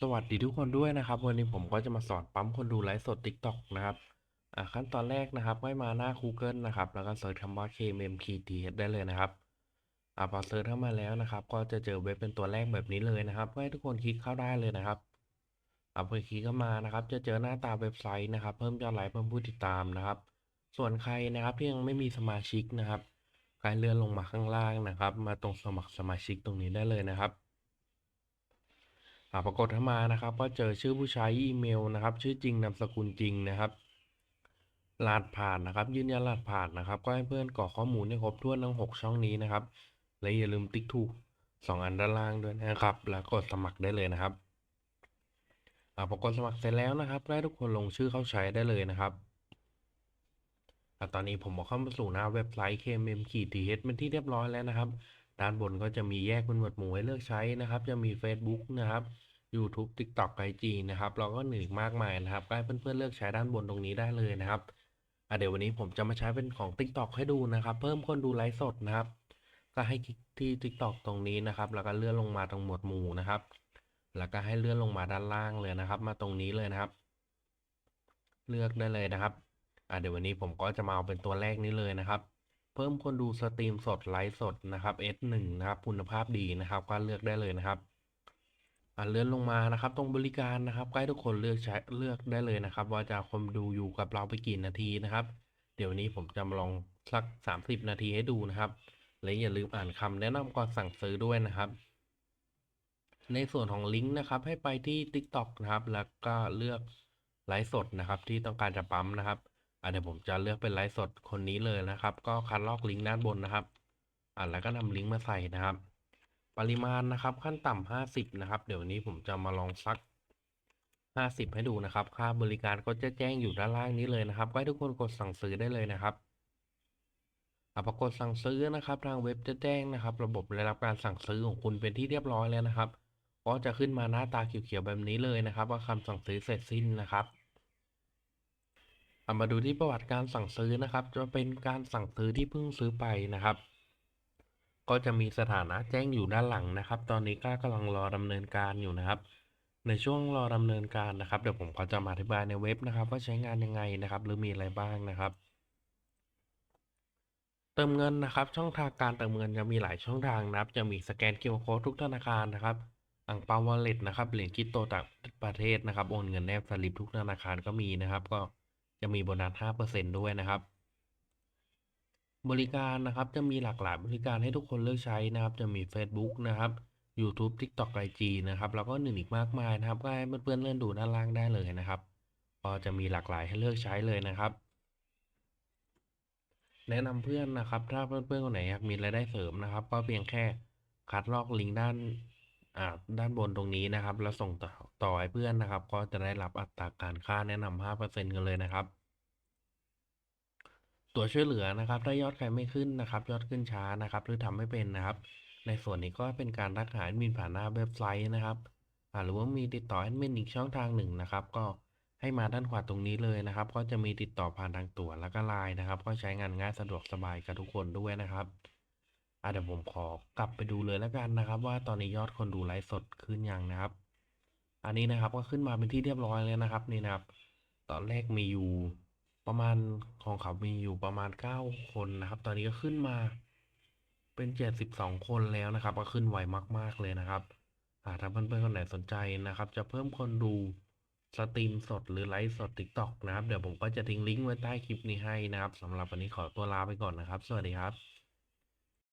สวัสดีทุกคนด้วยนะครับ วันนี้ผมก็จะมาสอนปั๊มคนดูไลฟ์สด TikTok นะครับขั้นตอนแรกนะครับให้มาหน้า Google นะครับ แล้วก็เสิร์ชคำว่า KMMKTH ได้เลยนะครับอพอเสิร์ชเข้ามาแล้วนะครับ ก็จะเจอเว็บเป็นตัวแรกแบบนี้เลยนะครับให้ทุกคนคลิกเข้าได้เลยนะครับอ่าพอคลิกเข้ามานะครับ จะเจอหน้าตาเว็บไซต์นะครับ เพิ่มยอดไลค์เพิ่มผู้ติดตามนะครับ ส่วนใครนะครับที่ยังไม่มีสมาชิกนะครับกายเลื่อนลงมาข้างล่างนะครับ มาตรงสมัครสมาชิกตรงนี้ได้เลยนะครับ ปรากฏเข้ามานะครับ ก็เจอชื่อผู้ใช้อีเมลนะครับ ชื่อจริงนามสกุลจริงนะครับรหัสผ่านนะครับ ยืนยันรหัสผ่านนะครับ ก็ให้เพื่อนกรอกข้อมูลให้ครบถ้วนทั้ง 6 ช่องนี้นะครับและอย่าลืมติ๊กถูก2อันด้านล่างด้วยนะครับ แล้วกดสมัครได้เลยนะครับอ่าพอกดสมัครเสร็จแล้วนะครับก็ให้ทุกคนลงชื่อเข้าใช้ได้เลยนะครับอ่าตอนนี้ผมก็เข้ามาสู่หน้าเว็บไซต์ KMM-TH เป็นที่เรียบร้อยแล้วนะครับ ด้านบนก็จะมีแยกเป็นหมวดหมู่ให้เลือกใช้นะครับ จะมี Facebook นะครับ YouTube TikTok IG นะครับแล้วก็หนึ่งมากมายนะครับก็ให้เพื่อนๆเลือกใช้ด้านบนตรงนี้ได้เลยนะครับเดี๋ยววันนี้ผมจะมาใช้เป็นของ TikTok ให้ดูนะครับ เพิ่มคนดูไลฟ์สดนะครับ ก็ให้คลิกที่ TikTok ตรงนี้นะครับ แล้วก็เลื่อนลงมาตรงหมวดหมู่นะครับ แล้วก็ให้เลื่อนลงมาด้านล่างเลยนะครับ มาตรงนี้เลยนะครับ เลือกได้เลยนะครับเดี๋ยววันนี้ผมก็จะมาเอาเป็นตัวแรกนี้เลยนะครับ เพิ่มคนดูสตรีมสดไลฟ์สดนะครับ S1 นะครับ คุณภาพดีนะครับ ก็เลือกได้เลยนะครับอะเลื่อนลงมานะครับ ตรงบริการนะครับใก็ให้ทุกคนเลือกใช้เลือกได้เลยนะครับ ว่าจะคนดูอยู่กับเราไปกี่นาทีนะครับ เดี๋ยวนี้ผมจะมาลองสัก 30 นาทีให้ดูนะครับและอย่าลืมอ่านคำแนะนำก่อนสั่งซื้อด้วยนะครับ ในส่วนของลิงก์นะครับ ให้ไปที่ TikTok นะครับ แล้วก็เลือกไลฟ์สดนะครับ ที่ต้องการจะปั๊มนะครับ อะเดี๋ยวผมจะเลือกเป็นไลฟ์สดคนนี้เลยนะครับ ก็คัดลอกลิงก์ด้านบนนะครับ อะแล้วก็นำลิงก์มาใส่นะครับ ปริมาณนะครับ ขั้นต่ำห้าสิบนะครับ เดี๋ยววันนี้ผมจะมาลองซักห้าสิบให้ดูนะครับ ค่าบริการก็จะแจ้งอยู่ด้านล่างนี้เลยนะครับก็ให้ทุกคนกดสั่งซื้อได้เลยนะครับอะพอกดสั่งซื้อนะครับ ทางเว็บจะแจ้งนะครับ ระบบได้รับการสั่งซื้อของคุณเป็นที่เรียบร้อยแล้วนะครับ ก็จะขึ้นมาหน้าตาเขียวๆแบบนี้เลยนะครับ ว่าคำสั่งซื้อเสร็จสิ้นนะครับ เอามาดูที่ประวัติการสั่งซื้อนะครับ จะเป็นการสั่งซื้อที่เพิ่งซื้อไปนะครับ ก็จะมีสถานะแจ้งอยู่ด้านหลังนะครับ ตอนนี้ก็กำลังรอดำเนินการอยู่นะครับ ในช่วงรอดำเนินการนะครับเดี๋ยวผมก็จะมาอธิบายในเว็บนะครับ ว่าใช้งานยังไงนะครับ หรือมีอะไรบ้างนะครับ เติมเงินนะครับ ช่องทางการเติมเงินจะมีหลายช่องทางนะครับ จะมีสแกน QR Code ทุกธนาคารนะครับอังเปาวอลเล็ตนะครับเหรียญคริปโตต่างประเทศนะครับโอนเงินแนบสลิปทุกธนาคารก็มีนะครับ ก็ จะมีโบนัส 5%ด้วยนะครับ บริการนะครับจะมีหลากหลายบริการให้ทุกคนเลือกใช้นะครับ จะมี Facebook นะครับ YouTube TikTok IG นะครับ แล้วก็หนึ่งอีกมากมายนะครับ ก็ให้เพื่อนๆเลื่อนดูด้านล่างได้เลยนะครับ ก็จะมีหลากหลายให้เลือกใช้เลยนะครับ แนะนำเพื่อนนะครับ ถ้าเพื่อนๆคนไหนอยากมีรายได้เสริมนะครับ ก็เพียงแค่คัดลอกลิงก์ด้าน ด้านบนตรงนี้นะครับ แล้วส่งต่อต่อให้เพื่อนนะครับ ก็จะได้รับอัตราการค่าแนะนำ5%กันเลยนะครับตัวช่วยเหลือนะครับ ถ้ายอดใครไม่ขึ้นนะครับ ยอดขึ้นช้านะครับ หรือทำไม่เป็นนะครับ ในส่วนนี้ก็เป็นการทักหาแอดมินผ่านหน้าเว็บไซต์นะครับหรือว่ามีติดต่อแอดมินอีกช่องทางหนึ่งนะครับ ก็ให้มาด้านขวาตรงนี้เลยนะครับ ก็จะมีติดต่อผ่านทางตั๋วแล้วก็ไลน์นะครับ ก็ใช้งานง่ายสะดวกสบายกับทุกคนด้วยนะครับ อะเดี๋ยวผมขอกลับไปดูเลยแล้วกันนะครับ ว่าตอนนี้ยอดคนดูไลฟ์สดขึ้นยังนะครับ อันนี้นะครับก็ขึ้นมาเป็นที่เรียบร้อยแล้วนะครับนี่นะครับ ตอนแรกมีอยู่ประมาณของเขามีอยู่ประมาณเก้าคนนะครับ ตอนนี้ก็ขึ้นมาเป็นเจ็ดสิบสองคนแล้วนะครับ ก็ขึ้นไวมาก ๆ เลยนะครับอ่าถ้าเพื่อนๆคนไหนสนใจนะครับ จะเพิ่มคนดูสตรีมสดหรือไลฟ์สด TikTok นะครับ เดี๋ยวผมก็จะทิ้งลิงก์ไว้ใต้คลิปนี้ให้นะครับสำหรับวันนี้ขอตัวลาไปก่อนนะครับ สวัสดีครับ